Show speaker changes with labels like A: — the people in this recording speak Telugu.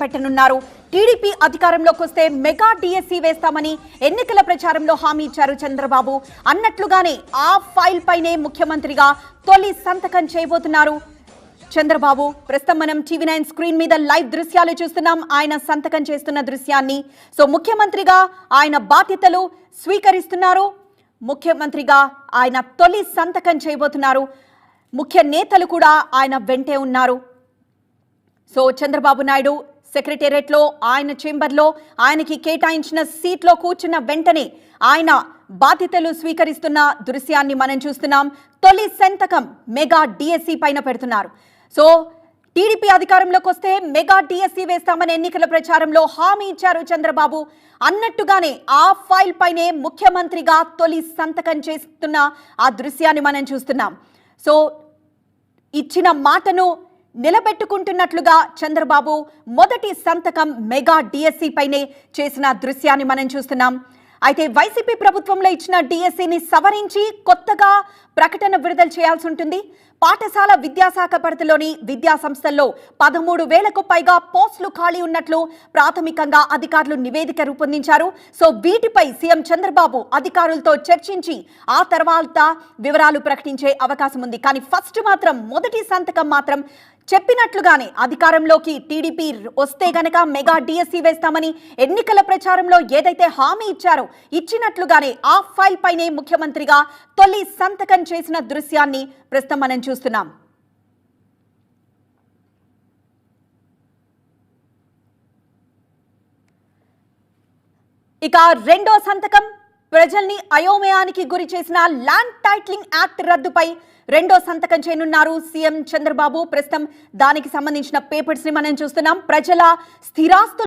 A: పెట్టనున్నారు టీడీపీ అధికారంలోకి వస్తే మెగా డిఎస్సీ వేస్తామని ఎన్నికల ప్రచారంలో హామీ ఇచ్చారు చంద్రబాబు. అన్నట్లుగానే ఆ ఫైల్ పైనే ముఖ్యమంత్రిగా తొలి సంతకం చేయబోతున్నారు. చంద్రబాబు ప్రస్తుతం మనం టీవీ నైన్ స్క్రీన్ మీద లైవ్ దృశ్యాలు చూస్తున్నాం. ఆయన సంతకం చేస్తున్న దృశ్యాన్ని. సో ముఖ్యమంత్రిగా ఆయన బాధ్యతలు స్వీకరిస్తున్నారు. ముఖ్యమంత్రిగా ఆయన తొలి సంతకం చేయబోతున్నారు. ముఖ్య నేతలు కూడా ఆయన వెంటే ఉన్నారు. సో చంద్రబాబు నాయుడు సెక్రటేరియట్లో ఆయన చేంబర్లో ఆయనకి కేటాయించిన సీట్లో కూర్చున్న వెంటనే ఆయన బాధ్యతలు స్వీకరిస్తున్న దృశ్యాన్ని మనం చూస్తున్నాం. తొలి సంతకం మెగా డిఎస్సి పైన పెడుతున్నారు. సో టీడీపీ అధికారంలోకి వస్తే మెగా డిఎస్సీ వేస్తామని ఎన్నికల ప్రచారంలో హామీ ఇచ్చారు చంద్రబాబు. అన్నట్టుగానే ఆ ఫైల్ పైనే ముఖ్యమంత్రిగా తొలి సంతకం చేస్తున్న ఆ దృశ్యాన్ని మనం చూస్తున్నాం. సో ఇచ్చిన మాటను నిలబెట్టుకుంటున్నట్లుగా చంద్రబాబు మొదటి సంతకం మెగా డిఎస్సి పైనే చేసిన దృశ్యాన్ని మనం చూస్తున్నాం. అయితే వైసీపీ ప్రభుత్వంలో ఇచ్చిన డిఎస్సిని సవరించి కొత్తగా ప్రకటన విడుదల చేయాల్సి ఉంటుంది. పాఠశాల విద్యాశాఖ పరిధిలోని విద్యా సంస్థల్లో పదమూడు వేలకు పైగా పోస్టులు ఖాళీ ఉన్నట్లు ప్రాథమికంగా అధికారులు నివేదిక రూపొందించారు. సో వీటిపై సీఎం చంద్రబాబు అధికారులతో చర్చించి ఆ తర్వాత వివరాలు ప్రకటించే అవకాశం ఉంది. కానీ ఫస్ట్ మాత్రం మొదటి సంతకం మాత్రం చెప్పినట్లుగానే అధికారంలోకి టీడీపీ వస్తే గనక మెగా డిఎస్సీ వేస్తామని ఎన్నికల ప్రచారంలో ఏదైతే హామీ ఇచ్చారో ఇచ్చినట్లుగానే ఆ ఫైల్ పైనే ముఖ్యమంత్రిగా తొలి సంతకం చేసిన దృశ్యాన్ని ప్రస్తుతం మనం చూస్తున్నాం. ఇక రెండో సంతకం ప్రజల్ని అయోమయానికి గురి చేసిన ల్యాండ్ టైటిలింగ్ యాక్ట్ రద్దుపై రెండో సంతకం చేయనున్నారు సీఎం చంద్రబాబు. ప్రస్తుతం దానికి సంబంధించిన పేపర్స్ని మనం చూస్తున్నాం. ప్రజల స్థిరాస్తు